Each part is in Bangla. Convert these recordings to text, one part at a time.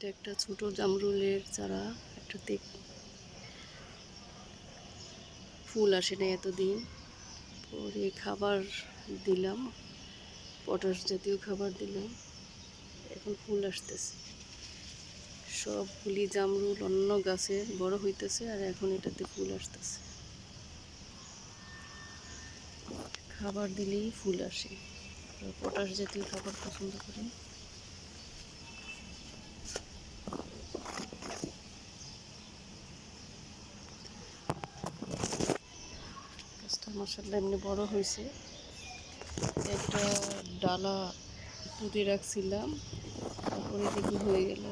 এটা একটা ছোট জামরুলের চারা, একটা একটাতে ফুল আসে না এতদিন। পরে খাবার দিলাম, পটাশ জাতীয় খাবার দিলাম। এখন ফুল আসতেছে। সবগুলি জামরুল অন্য গাছে বড় হইতেছে আর এখন এটাতে ফুল আসতেছে। খাবার দিলেই ফুল আসে। পটাশ জাতীয় খাবার পছন্দ করে। গাছটা মাসাল্লাহ এমনি বড় হয়েছে একটা ডালা পুঁতে রাখছিলাম, তারপরে দেখি হয়ে গেল।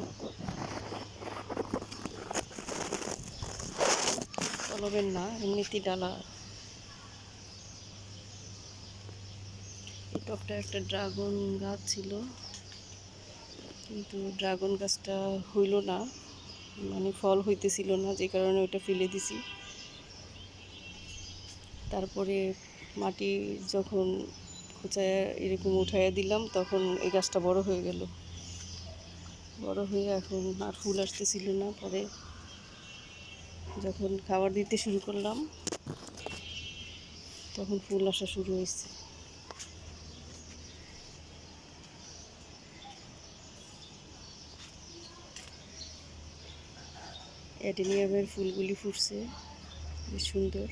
কলমের না, এমনিতেই ডালা। টপটা একটা ড্রাগন গাছ ছিল, কিন্তু ড্রাগন গাছটা হইল না মানে ফল হইতেছিল না, যে কারণে ওইটা ফেলে দিছি। তারপরে মাটি যখন খোঁচায় এরকম উঠাইয়া দিলাম, তখন এই গাছটা বড় হয়ে গেল। বড় হয়ে এখন আর ফুল আসতেছিল না। পরে যখন খাবার দিতে শুরু করলাম, তখন ফুল আসা শুরু হয়েছে। অ্যাডেনিয়ামের ফুলগুলি ফুটছে, বেশ সুন্দর।